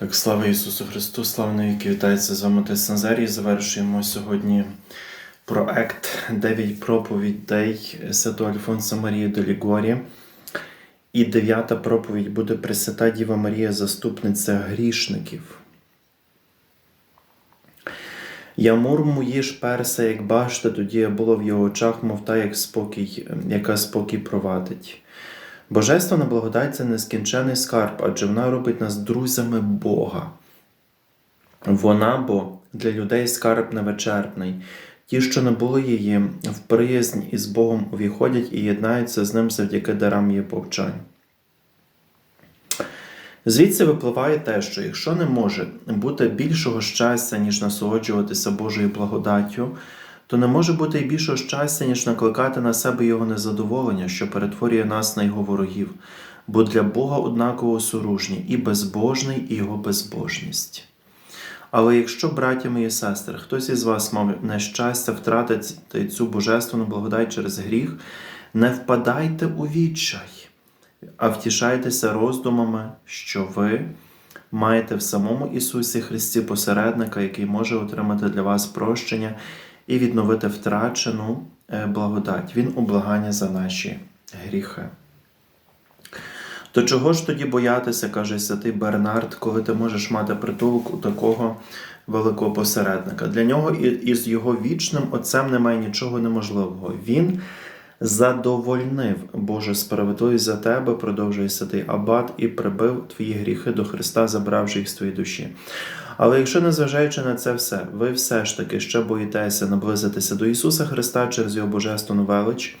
Так, слава Ісусу Христу, слава навіки, вітається з вами Отець Назарій. Завершуємо сьогодні проект «Дев'ять проповідей Святого Альфонса Марії до Лігорі. І дев'ята проповідь буде Пресвята Діва Марія, заступниця грішників. Я мурмуїш перса, як башта, тоді я було в його очах, мов та, як спокій, яка спокій провадить. Божественна благодать це нескінчений скарб, адже вона робить нас друзями Бога. Вона бо для людей скарб невичерпний. Ті, що не були її, в приязнь із Богом увіходять і єднаються з ним завдяки дарам її повчань. Звідси випливає те, що якщо не може бути більшого щастя, ніж насолоджуватися Божою благодаттю, то не може бути і більшого щастя, ніж накликати на себе його незадоволення, що перетворює нас на його ворогів, бо для Бога однаково суружні і безбожний, і його безбожність. Але якщо, браття мої сестри, хтось із вас мав нещастя втратити цю божественну благодать через гріх, не впадайте у відчай, а втішайтеся роздумами, що ви маєте в самому Ісусі Христі посередника, який може отримати для вас прощення і відновити втрачену е, благодать. Він облагання за наші гріхи. То чого ж тоді боятися, каже святий Бернард, коли ти можеш мати притулок у такого великого посередника? Для нього із його вічним Отцем немає нічого неможливого. Він задовольнив Боже справедливість за тебе, продовжує святий Абат, і прибив твої гріхи до Христа, забравши їх з твоєї душі. Але якщо, незважаючи на це все, ви все ж таки ще боїтеся наблизитися до Ісуса Христа через Його Божественну велич,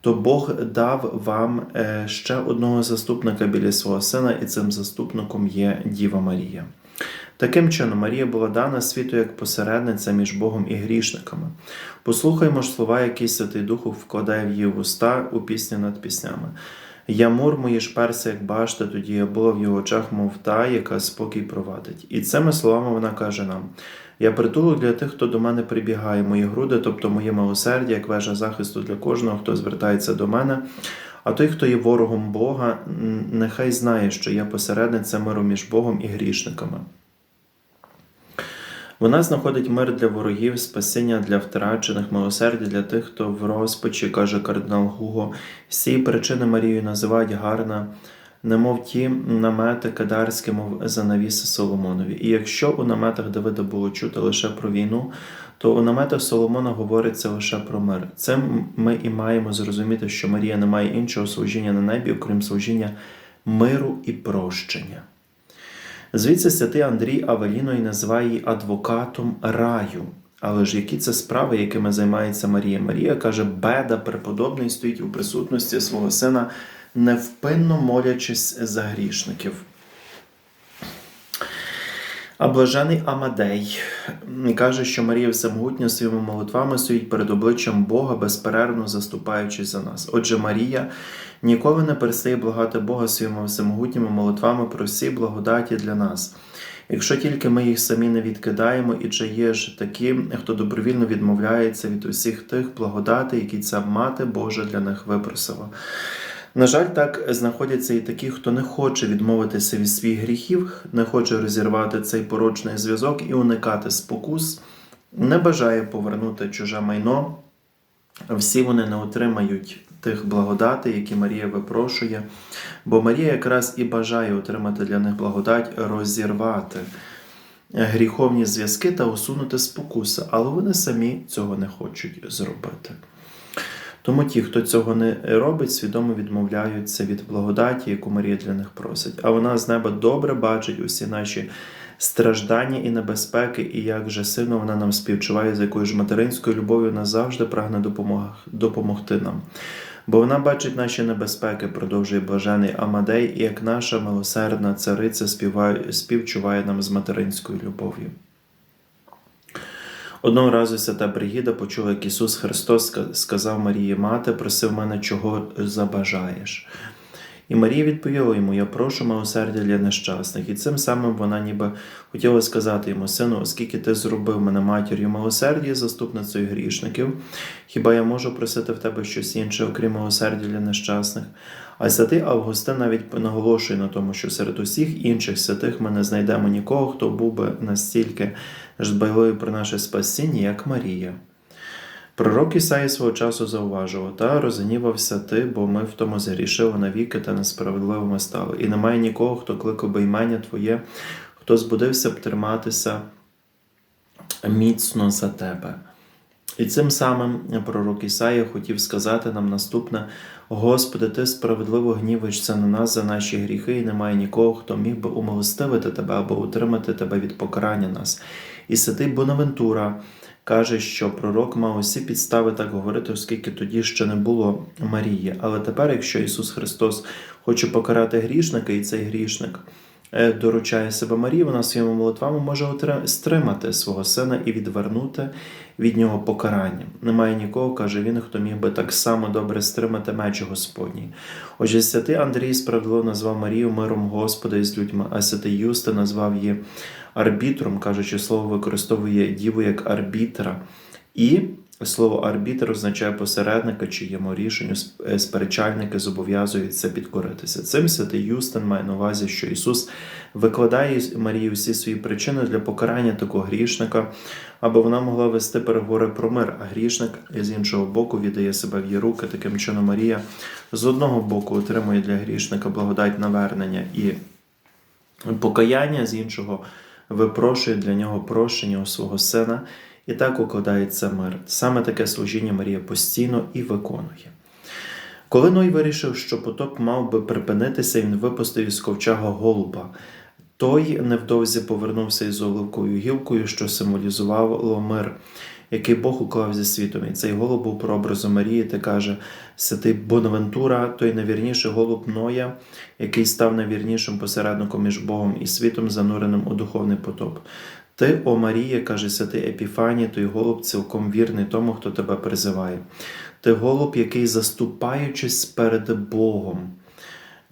то Бог дав вам е, ще одного заступника біля свого сина, і цим заступником є Діва Марія. Таким чином, Марія була дана світу як посередниця між Богом і грішниками. Послухаймо ж слова, які Святий Дух вкладає в її вуста у пісні над піснями. Я мурмуєш перся, як башта, тоді я була в його очах, мов та, яка спокій провадить. І цими словами вона каже нам: Я притулок для тих, хто до мене прибігає, мої груди, тобто моє милосердя, як вежа захисту для кожного, хто звертається до мене. А той, хто є ворогом Бога, нехай знає, що я посередниця миру між Богом і грішниками. Вона знаходить мир для ворогів, спасіння для втрачених, милосердя для тих, хто в розпачі, каже кардинал Гуго. Цієї причини Марію називають гарна, немов ті намети кадарські, мов занавіси Соломонові. І якщо у наметах Давида було чути лише про війну, то у наметах Соломона говориться лише про мир. Цим ми і маємо зрозуміти, що Марія не має іншого служіння на небі, окрім служіння миру і прощення. Звідси святий Андрій Авеліно і називає її адвокатом раю. Але ж які це справи, якими займається Марія? Марія каже, беда преподобний стоїть у присутності свого сина, невпинно молячись за грішників. А блажений Амадей каже, що Марія всемогутня своїми молитвами стоїть перед обличчям Бога, безперервно заступаючись за нас. Отже, Марія ніколи не перестає благати Бога своїми всемогутніми молитвами про всі благодаті для нас. Якщо тільки ми їх самі не відкидаємо, і чи є ж такі, хто добровільно відмовляється від усіх тих благодатей, які ця мати Божа для них випросила. На жаль, так знаходяться і такі, хто не хоче відмовитися від своїх гріхів, не хоче розірвати цей порочний зв'язок і уникати спокус, не бажає повернути чуже майно. Всі вони не отримають тих благодатей, які Марія випрошує, бо Марія якраз і бажає отримати для них благодать, розірвати гріховні зв'язки та усунути спокуси, але вони самі цього не хочуть зробити. Тому ті, хто цього не робить, свідомо відмовляються від благодаті, яку Марія для них просить. А вона з неба добре бачить усі наші страждання і небезпеки, і як же сильно вона нам співчуває, з якою ж материнською любов'ю завжди прагне допомог... допомогти нам. Бо вона бачить наші небезпеки, продовжує блажений Амадей, і як наша милосердна цариця співає... співчуває нам з материнською любов'ю. Одного разу свята Бригіда почула, як Ісус Христос сказав Марії Мати, просив мене, чого забажаєш. І Марія відповіла йому: Я прошу милосердя для нещасних. І цим самим вона ніби хотіла сказати йому, сину, оскільки ти зробив мене матір'ю милосердя, заступницею грішників, хіба я можу просити в тебе щось інше, окрім милосердя для нещасних? А святий Августин навіть наголошує на тому, що серед усіх інших святих ми не знайдемо нікого, хто був би настільки ж дбайливий про наше спасіння, як Марія. Пророк Ісаї свого часу зауважував, та розгнівався ти, бо ми в тому згрішили навіки та несправедливими стали. І немає нікого, хто кликав би імення Твоє, хто збудився б триматися міцно за тебе. І цим самим пророк Ісаїя хотів сказати нам наступне: Господи, Ти справедливо гнівишся на нас за наші гріхи, і немає нікого, хто міг би умилостивити тебе або утримати тебе від покарання нас. І святий Бонавентура каже, що пророк мав усі підстави так говорити, оскільки тоді ще не було Марії. Але тепер, якщо Ісус Христос хоче покарати грішника, і цей грішник доручає себе Марії, вона своїми молитвами може стримати свого сина і відвернути від нього покарання. Немає нікого, каже він, хто міг би так само добре стримати меч Господній. Отже, святий Андрій справедливо назвав Марію миром Господа із людьми, а святий Юста назвав її арбітром, кажучи, слово використовує діву як арбітра. І слово арбітр означає посередника, чиєму рішенню е, сперечальники зобов'язуються підкоритися. Цим святий Юстин має на увазі, що Ісус викладає Марії всі свої причини для покарання такого грішника, аби вона могла вести переговори про мир, а грішник з іншого боку віддає себе в її руки. Таким чином, Марія з одного боку отримує для грішника благодать навернення і покаяння, з іншого випрошує для нього прощення у свого сина, і так укладається мир. Саме таке служіння Марія постійно і виконує. Коли Ной вирішив, що потоп мав би припинитися, він випустив із ковчега голуба. Той невдовзі повернувся із оливковою гілкою, що символізувало мир, який Бог уклав зі світом. І цей голуб був прообразом Марії, та каже святий Бонавентура, той найвірніший голуб Ноя, який став найвірнішим посередником між Богом і світом, зануреним у духовний потоп. Ти, о Марія, каже святий Епіфаній, той голуб цілком вірний тому, хто тебе призиває. Ти голуб, який, заступаючись перед Богом,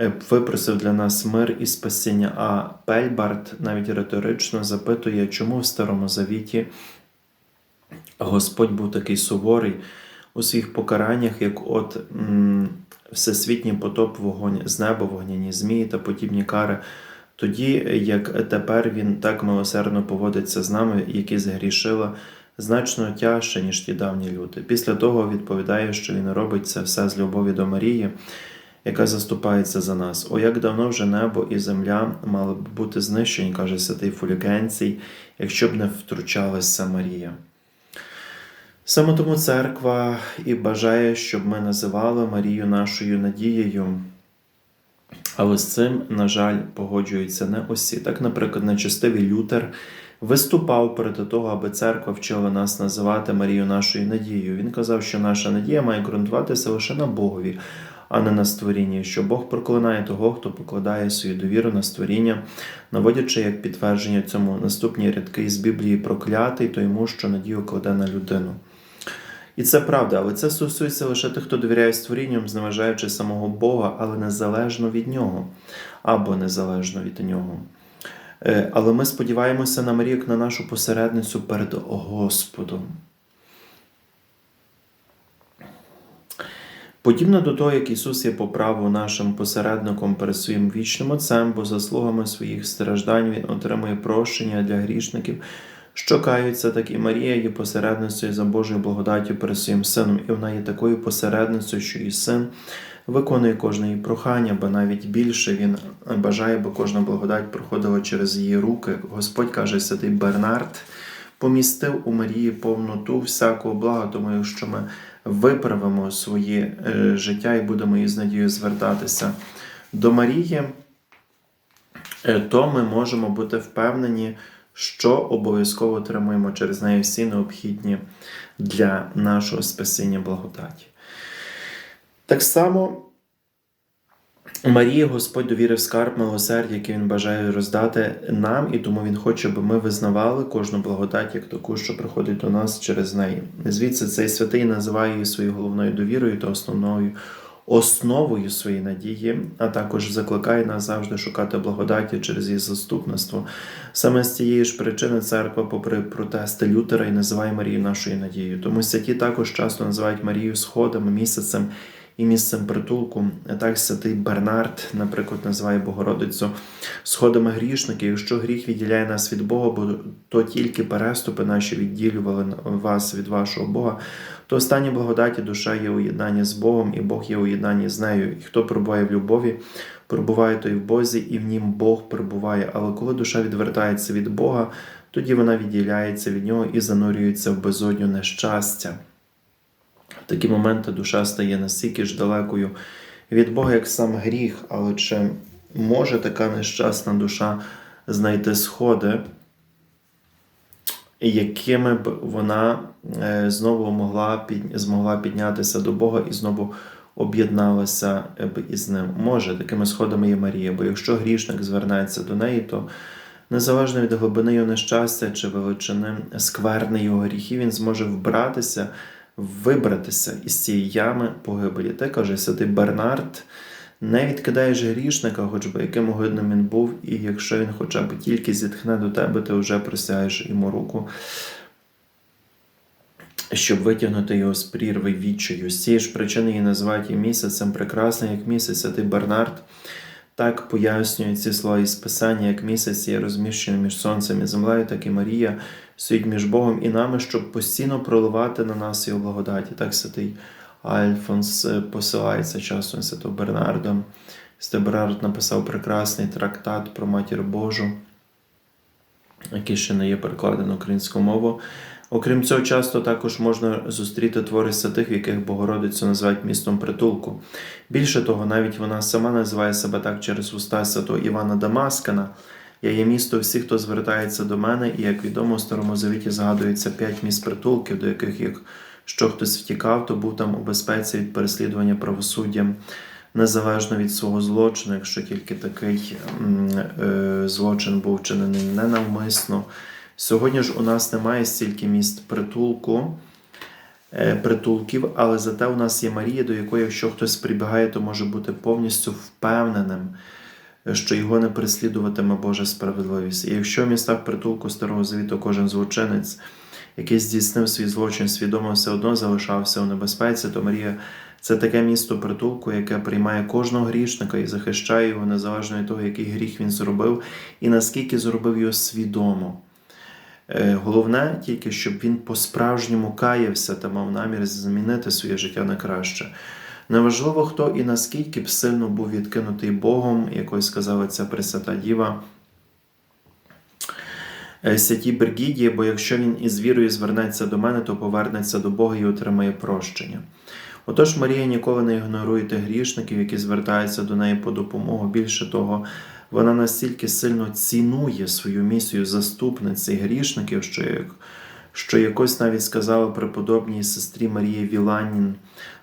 е, випросив для нас мир і спасіння. А Пельбард навіть риторично запитує, чому в Старому Завіті Господь був такий суворий у своїх покараннях, як от всесвітній потоп вогонь з неба, вогняні змії та подібні кари. Тоді, як тепер він так милосердно поводиться з нами, які згрішили, значно тяжче, ніж ті давні люди. Після того відповідає, що він робить це все з любові до Марії, яка заступається за нас. О, як давно вже небо і земля мали б бути знищені, каже святий Фулігенцій, якщо б не втручалася Марія. Саме тому церква і бажає, щоб ми називали Марію нашою надією. Але з цим, на жаль, погоджуються не усі. Так, наприклад, нечестивий Лютер виступав проти того, аби церква вчила нас називати Марію нашою надією. Він казав, що наша надія має ґрунтуватися лише на Богові, а не на створінні, що Бог проклинає того, хто покладає свою довіру на створіння, наводячи як підтвердження цьому наступні рядки із Біблії проклятий, то йому, що надію кладе на людину. І це правда, але це стосується лише тих, хто довіряє створінням, зневажаючи самого Бога, але незалежно від нього або незалежно від нього. Е, Але ми сподіваємося на Марію як на нашу посередницю перед Господом. Подібно до того, як Ісус є по праву нашим посередником перед своїм вічним Отцем, бо заслугами своїх страждань Він отримує прощення для грішників, що каються, так і Марія є посередницею за Божою благодаттю перед своїм сином, і вона є такою посередницею, що і син виконує кожне її прохання, бо навіть більше він бажає, бо кожна благодать проходила через її руки. Господь каже, святий Бернард помістив у Марії повноту всякого блага, тому якщо ми виправимо своє е, життя і будемо із надією звертатися до Марії, е, то ми можемо бути впевнені, що обов'язково отримуємо через неї всі необхідні для нашого спасіння благодаті. Так само Марії Господь довірив скарб милосердя, який Він бажає роздати нам, і тому Він хоче, аби ми визнавали кожну благодать як таку, що приходить до нас через неї. Звідси цей святий називає її своєю головною довірою та основною основою своєї надії, а також закликає нас завжди шукати благодаті через її заступництво. Саме з цієї ж причини церква, попри протести Лютера, і називає Марію нашою надією. Тому святі також часто називають Марію сходами, місяцем і місцем притулку. Так святий Бернард, наприклад, називає Богородицю сходами грішників. Якщо гріх відділяє нас від Бога, бо то тільки переступи наші відділювали вас від вашого Бога, то останні благодаті душа є уєднання з Богом, і Бог є уєднання з нею. І хто перебуває в любові, перебуває той в Бозі, і в нім Бог перебуває. Але коли душа відвертається від Бога, тоді вона відділяється від нього і занурюється в безодню нещастя. В такі моменти душа стає настільки ж далекою від Бога, як сам гріх, але чи може така нещасна душа знайти сходи, якими б вона е, знову могла під, змогла піднятися до Бога і знову об'єдналася б із ним? Може, такими сходами є Марія, бо якщо грішник звернеться до неї, то незалежно від глибини його нещастя чи величини скверни його гріхів, він зможе вбратися вибратися із цієї ями погибелі. Те каже святий Бернард, не відкидаєш грішника, хоч би яким огидним він був, і якщо він хоча б тільки зітхне до тебе, ти вже присяєш йому руку, щоб витягнути його з прірви відчаю. З цієї ж причини її називають і місяцем прекрасний, як місяць, святий Бернард. Так пояснює ці слова із Писання, як місяць є розміщений між сонцем і землею, так і Марія стоїть між Богом і нами, щоб постійно проливати на нас його благодаті. Так святий Альфонс посилається часто на святого Бернарда. Святий Бернард написав прекрасний трактат про матір Божу, який ще не є перекладений українську мову. Окрім цього, часто також можна зустріти твори святих, яких Богородицю називають містом притулку. Більше того, навіть вона сама називає себе так через уста святого Івана Дамаскана. Я є місто всіх, хто звертається до мене, і як відомо, у Старому Завіті згадується п'ять міст притулків, до яких, якщо хтось втікав, то був там у безпеці від переслідування правосуддям, незалежно від свого злочину, якщо тільки такий е, злочин був вчинений ненавмисно. Сьогодні ж у нас немає стільки міст притулку, е, притулків, але зате у нас є Марія, до якої, якщо хтось прибігає, то може бути повністю впевненим, що його не переслідуватиме Божа справедливість. І якщо в містах притулку Старого Завіту кожен злочинець, який здійснив свій злочин, свідомо все одно залишався у небезпеці, то Марія це таке місто притулку, яке приймає кожного грішника і захищає його незалежно від того, який гріх він зробив, і наскільки зробив його свідомо. Е, головне тільки, щоб він по-справжньому каявся та мав намір змінити своє життя на краще. Неважливо, хто і наскільки б сильно був відкинутий Богом, якось сказала ця Пресвята Діва Святій Бергідії, бо якщо він із вірою звернеться до мене, то повернеться до Бога і отримає прощення. Отож, Марія ніколи не ігнорує тих грішників, які звертаються до неї по допомогу. Більше того, вона настільки сильно цінує свою місію заступниці грішників, що як, що якось навіть сказала преподобній сестрі Марії Віланін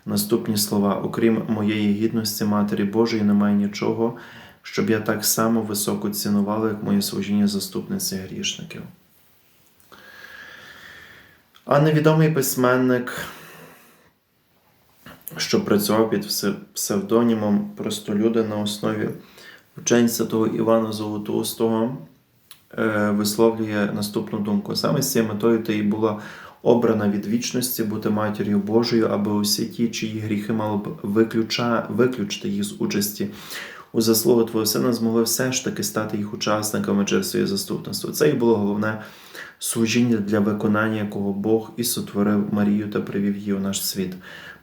наступні слова: окрім моєї гідності Матері Божої, немає нічого, щоб я так само високо цінувала, як моє служіння заступниці грішників. А невідомий письменник, що працював під псевдонімом простолюди на основі вчень святого Івана Золотоустого е, висловлює наступну думку. Саме з цією метою ти і була обрана від вічності бути матір'ю Божою, аби усі ті, чиї гріхи мали б виключа, виключити їх з участі у заслугу Твого Сина, змогли все ж таки стати їх учасниками через своє заступництво. Це і було головне служіння для виконання, якого Бог і сотворив Марію та привів її у наш світ.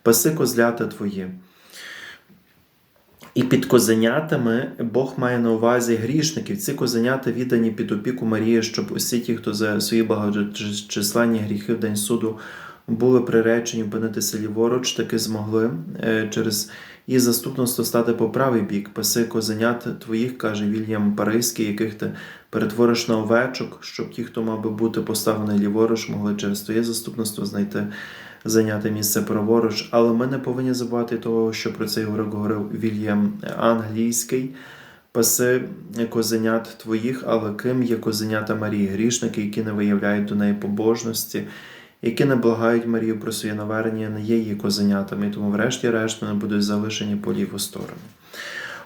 Паси козлята Твої. І під козенятами Бог має на увазі грішників. Ці козенята віддані під опіку Марії, щоб усі ті, хто за свої багаточисленні гріхи в день суду були приречені опинитися ліворуч, таки змогли е, через її заступництво стати по правий бік. Паси козенят твоїх, каже Вільям Паризький, яких ти перетвориш на овечок, щоб ті, хто мав би бути поставлений ліворуч, могли через твоє заступництво знайти зайняти місце праворуч, але ми не повинні забувати того, що про це говорив Вільям Англійський. Паси козенят твоїх, але ким є козенята Марії, грішники, які не виявляють до неї побожності, які не благають Марію про своє навернення, не є її козенятами, тому, врешті-решт, вони будуть залишені по ліву сторону.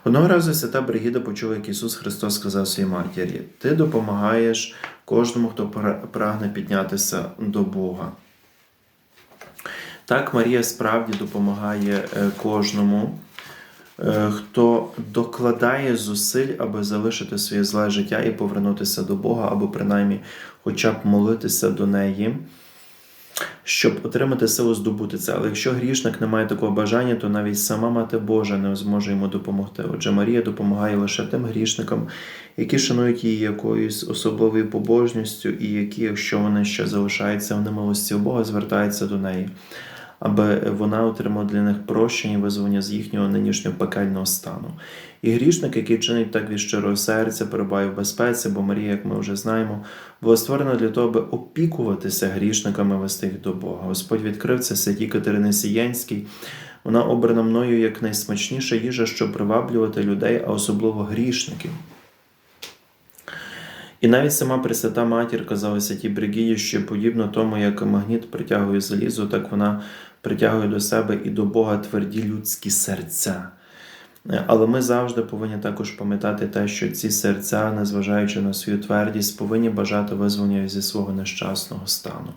Одного разу свята Бригіда почула, як Ісус Христос сказав своїй матері: Ти допомагаєш кожному, хто прагне піднятися до Бога. Так, Марія справді допомагає е, кожному, е, хто докладає зусиль, аби залишити своє зле життя і повернутися до Бога, або принаймні хоча б молитися до неї, щоб отримати силу здобути це. Але якщо грішник не має такого бажання, то навіть сама Мати Божа не зможе йому допомогти. Отже, Марія допомагає лише тим грішникам, які шанують її якоюсь особливою побожністю, і які, якщо вони ще залишаються в немилості Бога, звертаються до неї аби вона отримала для них прощення і визволення з їхнього нинішнього пекельного стану. І грішник, який чинить так від щирого серця, перебуває в безпеці, бо Марія, як ми вже знаємо, була створена для того, аби опікуватися грішниками вести їх до Бога. Господь відкрив це святій Катерини Сієнській. Вона обрана мною як найсмачніша їжа, щоб приваблювати людей, а особливо грішників. І навіть сама Пресвята Матір казала святій Бригіді, що подібно тому, як магніт притягує залізо, так вона притягує до себе і до Бога тверді людські серця. Е, Але ми завжди повинні також пам'ятати те, що ці серця, незважаючи на свою твердість, повинні бажати визволення зі свого нещасного стану.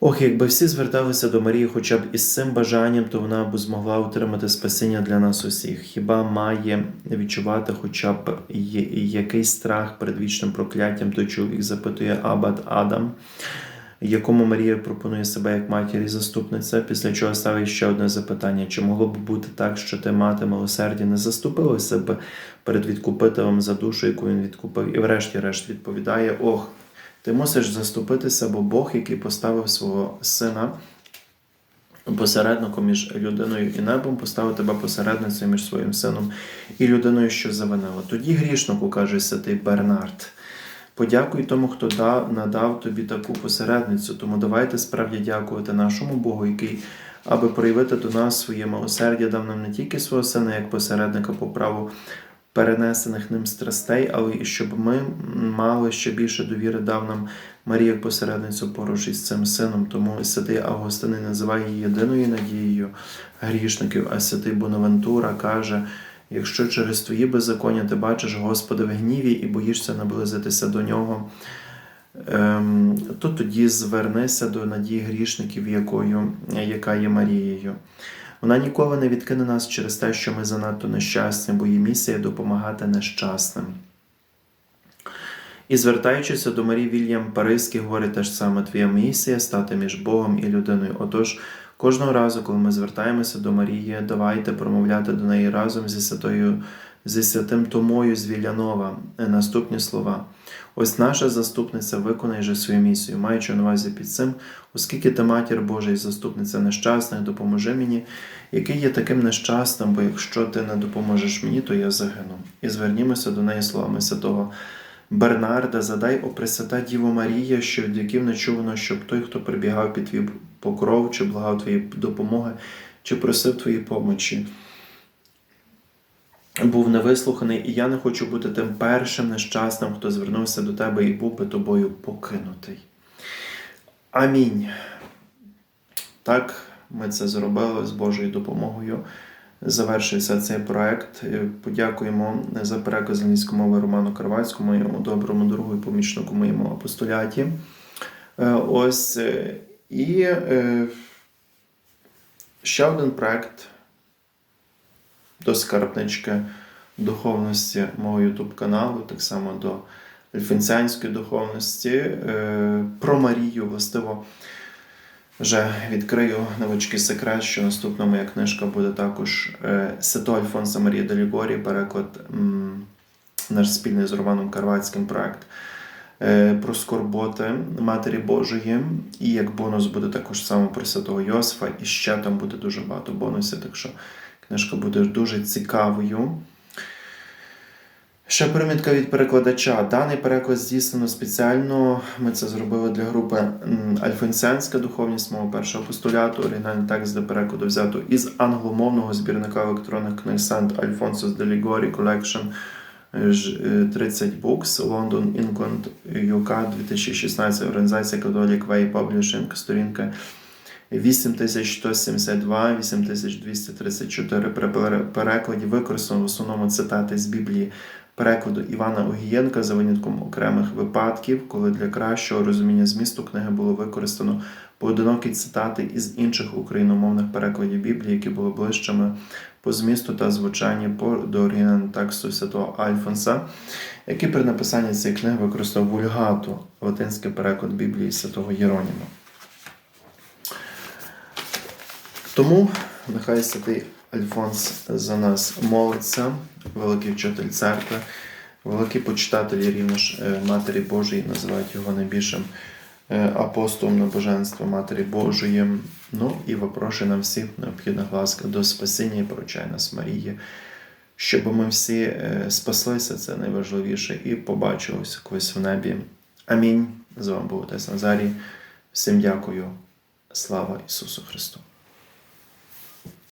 Ох, якби всі зверталися до Марії хоча б із цим бажанням, то вона б змогла отримати спасіння для нас усіх. Хіба має відчувати хоча б якийсь страх перед вічним прокляттям, той чоловік запитує Абат Адам, якому Марія пропонує себе як матір і заступниця, після чого ставить ще одне запитання: чи могло б бути так, що ти, мати милосердя, не заступилася б перед відкупителем за душу, яку він відкупив, і врешті-решт відповідає: Ох, ти мусиш заступитися, бо Бог, який поставив свого сина посередником між людиною і небом, поставив тебе посередницею між своїм сином і людиною, що завинила. Тоді грішнику, каже святий Бернард. Подякуй тому, хто дав, надав тобі таку посередницю. Тому давайте справді дякувати нашому Богу, який, аби проявити до нас своє милосердя, дав нам не тільки свого сина як посередника по праву перенесених ним страстей, але і щоб ми мали ще більше довіри, дав нам Марія як посередницю поруч із цим сином. Тому святий Августин називає її єдиною надією грішників, а святий Бонавентура каже. Якщо через твої беззаконня ти бачиш Господа в гніві і боїшся наблизитися до нього, ем, то тоді звернися до надії грішників, якою, яка є Марією. Вона ніколи не відкине нас через те, що ми занадто нещасні, бо її місія допомагати нещасним. І звертаючися до Марії Вільям Паризький, говорить те ж саме: Твоя місія стати між Богом і людиною. Отож, кожного разу, коли ми звертаємося до Марії, давайте промовляти до неї разом зі святою, зі святим Томою з Вілянова наступні слова. Ось наша заступниця виконає же свою місію, маючи на увазі під цим, оскільки ти матір Божа і заступниця нещасних, допоможи мені, який є таким нещасним, бо якщо ти не допоможеш мені, то я загину. І звернімося до неї словами святого Бернарда, задай, о Пресвята Діво Марія, що від віків не чувано, щоб той, хто прибігав під твій покров, чи благав твоєї допомоги, чи просив твоєї помочі, був невислуханий, і я не хочу бути тим першим нещасним, хто звернувся до тебе і був би тобою покинутий. Амінь. Так, ми це зробили з Божою допомогою. Завершився цей проект. Подякуємо за переклад з англійської мови Роману Карвацькому, моєму доброму другу і помічнику моєму апостоляті. Е, Ось е, і е, ще один проект до скарбнички духовності мого YouTube каналу, так само до ельфінціанської духовності. Е, Про Марію властиво. Вже відкрию невеличкий секрет, що наступна моя книжка буде також е, Сето Альфонса Марія Делігорі, переклад наш спільний з Романом Карвацьким проект е, про скорботи Матері Божої. І як бонус буде також саме про Святого Йосифа, і ще там буде дуже багато бонусів, так що книжка буде дуже цікавою. Ще примітка від перекладача. Даний переклад здійснено спеціально. Ми це зробили для групи м, Альфонсіанська духовність мого першого постуляту. Оригінальний текст до перекладу взято із англомовного збірника електронних книг Saint Alphonsus de Ligori Collection е, ж- е, 30 Books, London, England, UK, 2016, організація Catholic Way Publishing, сторінка 8172, 8234 при перекладі використано в основному цитати з Біблії перекладу Івана Огієнка за винятком окремих випадків, коли для кращого розуміння змісту книги було використано поодинокі цитати із інших україномовних перекладів Біблії, які були ближчими по змісту та звучанні по до оригінального тексту святого Альфонса, який при написанні цієї книги використав вульгату, латинський переклад Біблії святого Єроніма. Тому нехай святий Альфонс за нас молиться, великий вчитель церкви, великий почитатель рівно е, Матері Божої, називають його найбільшим е, апостолом набоженства Матері Божої. Ну і випрошує нам всіх необхідних ласка до спасіння і поручає нас Марії, щоб ми всі е, спаслися, це найважливіше, і побачилися колись в небі. Амінь. З вами був Отець Назарій. Всім дякую. Слава Ісусу Христу!